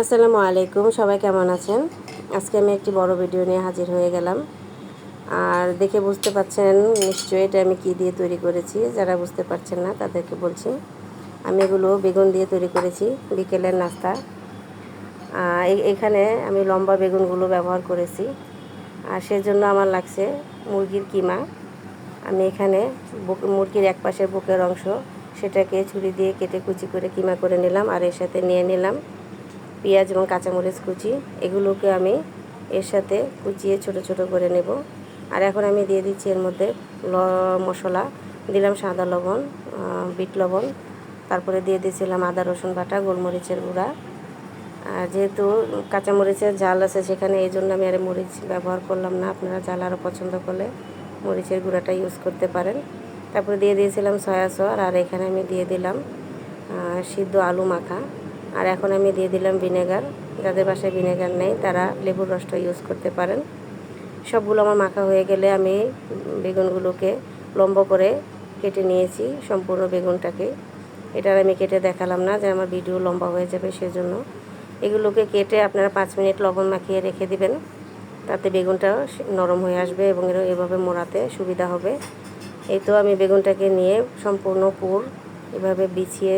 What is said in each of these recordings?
আসসালামু আলাইকুম, সবাই কেমন আছেন? আজকে আমি একটি বড় ভিডিও নিয়ে হাজির হয়ে গেলাম। আর দেখে বুঝতে পারছেন নিশ্চয়ই এটা আমি কি দিয়ে তৈরি করেছি, যারা বুঝতে পারছেন না তাদেরকে বলছি। আমি এগুলো বেগুন দিয়ে তৈরি করেছি, বিকেলের নাস্তা। এখানে আমি লম্বা বেগুনগুলো ব্যবহার করেছি। আর সেজন্য আমার লাগছে মুরগির কিমা। আমি এখানে মুরগির এক পাশের বুকের অংশ, সেটাকে ছুরি দিয়ে কেটে কুচি করে কিমা করে নিলাম, আর এর সাথে নিয়ে নিলাম পেঁয়াজ এবং কাঁচামরিচ কুচি, এগুলোকে আমি এর সাথে কুচিয়ে ছোট ছোট করে নেব। আর এখন আমি দিয়ে দিচ্ছি এর মধ্যে ল, মশলা, দিলাম সাদা লবণ বিট লবণ, তারপরে দিয়ে দিয়েছিলাম আদা, রসুন বাটা, গোলমরিচের গুঁড়া। আর যেহেতু কাঁচামরিচের ঝাল আছে সেখানে এই জন্য আমি আর মরিচ ব্যবহার করলাম না, আপনারা ঝাল আরও পছন্দ করলে মরিচের গুঁড়াটা ইউজ করতে পারেন। তারপরে দিয়ে দিয়েছিলাম সয়া সস, আর এখানে আমি দিয়ে দিলাম সিদ্ধ আলু মাখা। আর এখন আমি দিয়ে দিলাম ভিনেগার। যাদের বাসায় ভিনেগার নেই, তারা লেবুর রসটা ইউজ করতে পারেন। সবগুলো আমার মাখা হয়ে গেলে আমি বেগুনগুলোকে লম্বা করে কেটে নিয়েছি, সম্পূর্ণ বেগুনটাকে। এটা আমি কেটে দেখালাম না যে আমার ভিডিও লম্বা হয়ে যাবে সেজন্য। এগুলোকে কেটে আপনারা পাঁচ মিনিট লবণ মাখিয়ে রেখে দিবেন। তাতে বেগুনটা নরম হয়ে আসবে এবং এভাবে মোড়াতে সুবিধা হবে। এই তো আমি বেগুনটাকে নিয়ে সম্পূর্ণ পুর এভাবে বিছিয়ে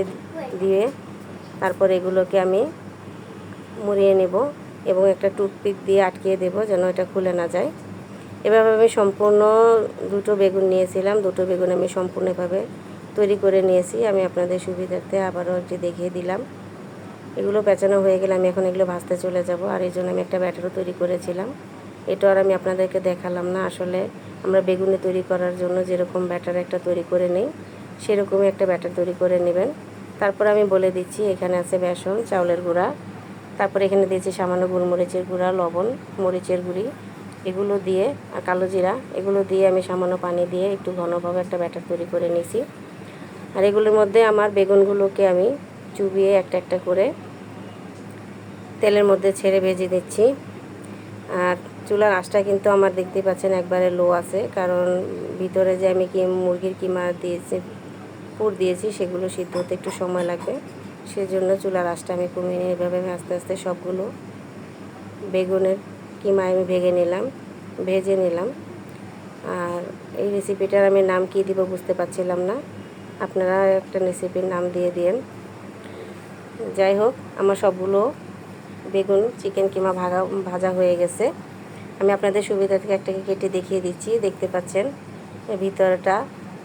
দিয়ে তারপর এগুলোকে আমি মুড়িয়ে নেব এবং একটা টুথপিক দিয়ে আটকিয়ে দেব যেন এটা খুলে না যায়। এভাবে আমি সম্পূর্ণ দুটো বেগুন নিয়েছিলাম, দুটো বেগুন আমি সম্পূর্ণভাবে তৈরি করে নিয়েছি। আমি আপনাদের সুবিধার্থে আবারও একটি দেখিয়ে দিলাম। এগুলো পেঁচানো হয়ে গেলে আমি এখন এগুলো ভাজতে চলে যাব আর এই জন্য আমি একটা ব্যাটারও তৈরি করেছিলাম। এটা আর আমি আপনাদেরকে দেখালাম না, আসলে আমরা বেগুনে তৈরি করার জন্য যেরকম ব্যাটার একটা তৈরি করে নেই, সেরকমই একটা ব্যাটার তৈরি করে নেবেন। তারপর আমি বলে দিচ্ছি, এখানে আছে বেসন, চাউলের গুঁড়া। তারপর এখানে দিয়েছি সামান্য গোলমরিচের গুঁড়া, লবণ, মরিচের গুঁড়ি। এগুলো দিয়ে, আর কালো জিরা, এগুলো দিয়ে আমি সামান্য পানি দিয়ে একটু ঘনভাবে একটা ব্যাটার তৈরি করে নিয়েছি। আর এগুলোর মধ্যে আমার বেগুনগুলোকে আমি চুবিয়ে একটা একটা করে তেলের মধ্যে ছেড়ে ভেজে দিচ্ছি। আর চুলার আঁচটা কিন্তু আমার দেখতে পাচ্ছেন একবারে লো আছে, কারণ ভিতরে যে আমি কি মুরগির কিমা দিয়েছি পুর দিয়েছি, সেগুলো সিদ্ধ হতে একটু সময় লাগবে। সেজন্য চুলার আঁচটা আমি কমিয়ে নিয়ে এভাবে আমি আস্তে আস্তে সবগুলো বেগুনের কিমা আমি ভেঙে নিলাম, ভেজে নিলাম। আর এই রেসিপিটার আমি নাম কী দিব বুঝতে পারছিলাম না। আপনারা একটা রেসিপির নাম দিয়ে দিন যাই হোক, আমার সবগুলো বেগুন চিকেন কিমা ভাজা ভাজা হয়ে গেছে। আমি আপনাদের সুবিধা থেকে একটাকে কেটে দেখিয়ে দিচ্ছি, দেখতে পাচ্ছেন। ভিতরটা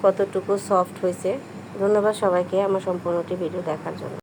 কতটুকু সফট হয়েছে। ধন্যবাদ সবাইকে আমার সম্পূর্ণটি ভিডিও দেখার জন্য।